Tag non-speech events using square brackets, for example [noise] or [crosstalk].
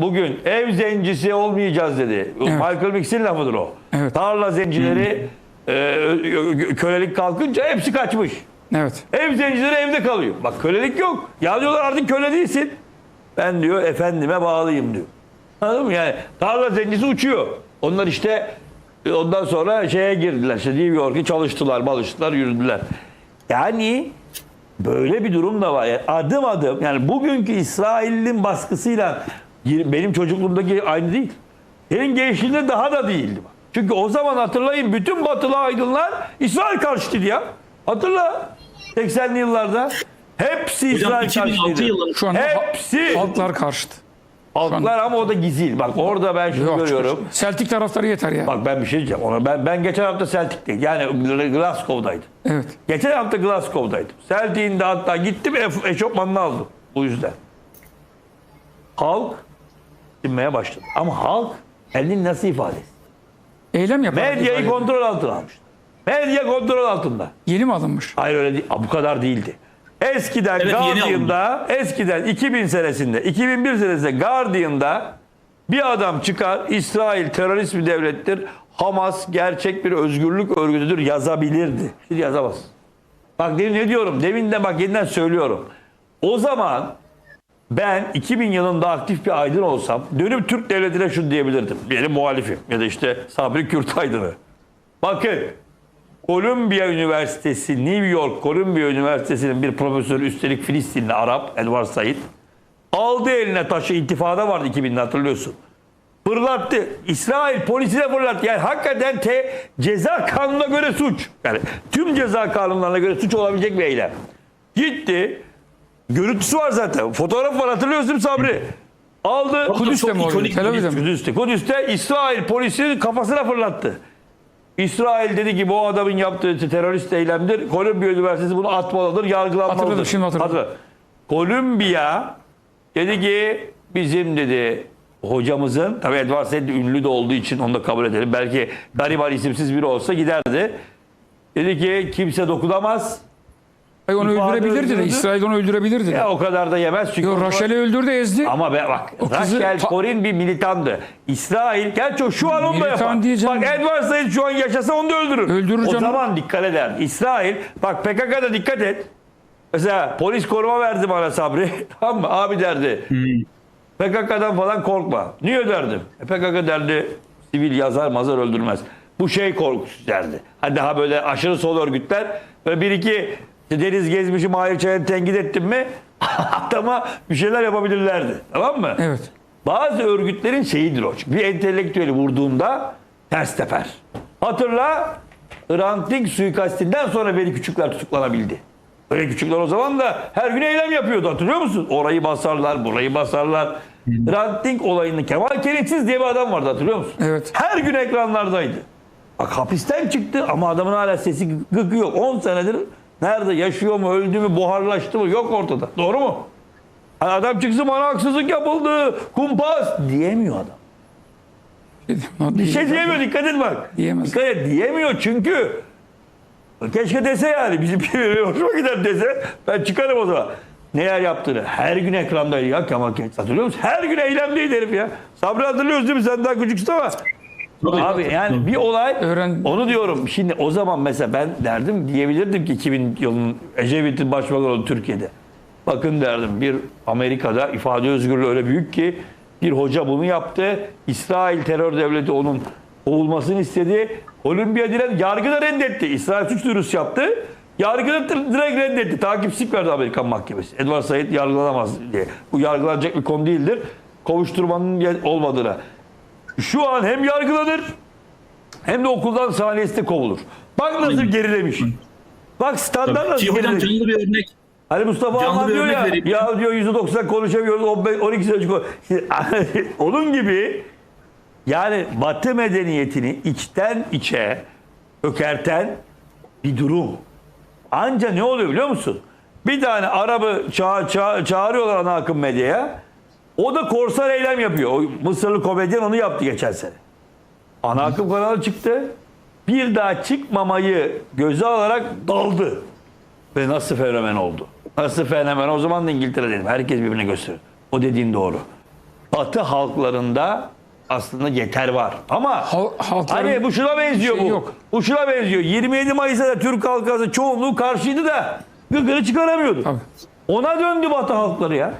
bugün ev zencisi olmayacağız dedi. Michael Mix'in lafıdır o. Evet. Tarla zencileri e, ö- kölelik kalkınca hepsi kaçmış. Evet. Ev zencileri evde kalıyor. Bak kölelik yok. Ya diyorlar artık köle değilsin. Ben diyor efendime bağlıyım diyor. Anladın mı? Yani tarla zencisi uçuyor. Onlar işte e, ondan sonra şeye girdiler. İşte New York'ı çalıştılar, balıştılar, yürüdüler. Yani böyle bir durum da var. Yani adım adım yani bugünkü İsrail'in baskısıyla benim çocukluğumdaki aynı değil. Senin gençliğinde daha da değildi. bak. Çünkü o zaman hatırlayın bütün batılı aydınlar İsrail karşıtıydı ya. Hatırla. 80'li yıllarda. Hepsi Hocam İsrail 2006 karşıtıydı. yılında Şu anda Hepsi. halklar karşıtı. Halklar ama o da gizil. Bak orada ben şunu Yok, görüyorum. Celtic taraftarı yeter ya. Bak ben bir şey diyeceğim. Ona ben ben geçen hafta Celtic'teydim. Yani Glasgow'daydım. Evet. Geçen hafta Glasgow'daydım. Celtic'in de hatta gittim eş- eşofmanını aldım. Bu yüzden. Halk dinmeye başladı. Ama halk kendini nasıl ifade etsin? Eylem yapar. Medyayı kontrol altına almışlar. Medya kontrol altında. Yeni mi alınmış? Hayır öyle değil. Bu kadar değildi. Eskiden Evet, Guardian'da, eskiden 2000 senesinde, 2001 senesinde Guardian'da bir adam çıkar, İsrail terörist bir devlettir, Hamas gerçek bir özgürlük örgütüdür yazabilirdi. Şimdi yazamaz. Bak demin ne diyorum? Demin de bak yeniden söylüyorum. O zaman ben 2000 yılında aktif bir aydın olsam dönüp Türk devletine şunu diyebilirdim. Benim muhalifim ya da işte Sabri Kürt aydını. Bakın Columbia Üniversitesi, New York Columbia Üniversitesi'nin bir profesörü üstelik Filistinli Arap Edward Said aldı eline taşı intifada vardı 2000'de hatırlıyorsun. Fırlattı. İsrail polisine fırlattı. Yani hakikaten te, ceza kanununa göre suç. Yani tüm ceza kanunlarına göre suç olabilecek bir eylem. Gitti. Görüntüsü var zaten. Fotoğraf var hatırlıyorsun Sabri. Aldı. Kudüs'te mi oluyor? ikonik Tel Aviv'de mi? Kudüs'te. Kudüs'te İsrail polisi kafasına fırlattı. İsrail dedi ki bu adamın yaptığı terörist eylemdir. Kolombiya Üniversitesi bunu atmalıdır, yargılanmalıdır. Hatırladım, şimdi hatırladım. Hatırla. Kolombiya dedi ki bizim dedi hocamızın tabii Edward Said ünlü de olduğu için onu da kabul edelim. Belki gariban isimsiz biri olsa giderdi. Dedi ki kimse dokunamaz. Ay onu İfade öldürebilirdi de. öldürdü. İsrail onu öldürebilirdi de. Ya o kadar da yemez çünkü. Yo o Raşel'i öldürdü ezdi. ama be bak kızı- Rachel Ta- Corin bir militandı. İsrail gerçi o şu an onu da Militan yapar. diyeceğim. Bak Edward Said şu an yaşasa onu da öldürür. Öldürür O canım. zaman dikkat eder. İsrail bak PKK'da dikkat et. Mesela polis koruma verdi bana Sabri. [laughs] Tamam mı? Abi derdi. PKK'dan falan korkma. Niye derdim? E PKK derdi sivil yazar mazar öldürmez. Bu şey korkusu derdi. Hani daha böyle aşırı sol örgütler böyle bir iki işte Deniz Gezmiş'i Mahir Çayır'ı tenkit ettin mi [laughs] adama bir şeyler yapabilirlerdi. Tamam mı? Evet. Bazı örgütlerin şeyidir o. Bir entelektüeli vurduğunda ters teper. Hatırla Hrant Dink suikastinden sonra Veli Küçükler tutuklanabildi. Veli Küçükler o zaman da her gün eylem yapıyordu hatırlıyor musun? Orayı basarlar, burayı basarlar. Hrant Dink olayını Kemal Kenitsiz diye bir adam vardı hatırlıyor musun? Evet. Her gün ekranlardaydı. Bak hapisten çıktı ama adamın hala sesi gıkı yok. 10 senedir nerede yaşıyor mu, öldü mü, buharlaştı mı yok ortada. Doğru mu? Hani adam çıksın bana haksızlık yapıldı, kumpas diyemiyor adam. Bir şey diyemiyor dikkat et bak. Diyemez. Dikkat et diyemiyor çünkü keşke dese yani bizim [laughs] birileri hoşuma gider dese ben çıkarım o zaman. Neler yaptığını her gün ekrandaydı ya Kemal Kılıç. Hatırlıyor musun? Her gün eylemdeydi herif ya. Sabri hatırlıyorsun değil mi? Sen daha küçüksün ama. Tabii. Abi yani bir olay Öğren- onu diyorum. Şimdi o zaman mesela ben derdim diyebilirdim ki 2000 yılının Ecevit'in başbakan oldu Türkiye'de. Bakın derdim bir Amerika'da ifade özgürlüğü öyle büyük ki bir hoca bunu yaptı. İsrail terör devleti onun kovulmasını istedi. Kolombiya diren yargı da reddetti. İsrail suç duyurusu yaptı. Yargı da direkt reddetti. Takipsizlik verdi Amerikan mahkemesi. Edward Said yargılanamaz diye. Bu yargılanacak bir konu değildir. Kovuşturmanın olmadığına. Şu an hem yargılanır hem de okuldan saniyesinde kovulur. Bak nasıl gerilemiş. Bak standart Ki nasıl hocam gerilemiş. canlı bir örnek. Hani Mustafa Canlı bir diyor örnek ya, vereyim. ya diyor %90 konuşamıyoruz, 15 12 sene Şimdi, [laughs] Onun gibi yani Batı medeniyetini içten içe ökerten bir durum. Anca ne oluyor biliyor musun? Bir tane Arap'ı ça- ça- çağırıyorlar ana akım medyaya. O da korsan eylem yapıyor. O Mısırlı komedyen onu yaptı geçen sene. Ana akım kanalı çıktı. Bir daha çıkmamayı göze alarak daldı. Ve nasıl fenomen oldu? Nasıl fenomen? O zaman da İngiltere dedim. Herkes birbirine gösterir. O dediğin doğru. Batı halklarında aslında yeter var. Ama Hal- halkların hani bu şuna benziyor şeyi bu. yok. Bu şuna benziyor. 27 Mayıs'ta da Türk halkı çoğunluğu karşıydı da gıkını çıkaramıyordu. Tabii. Ona döndü Batı halkları ya.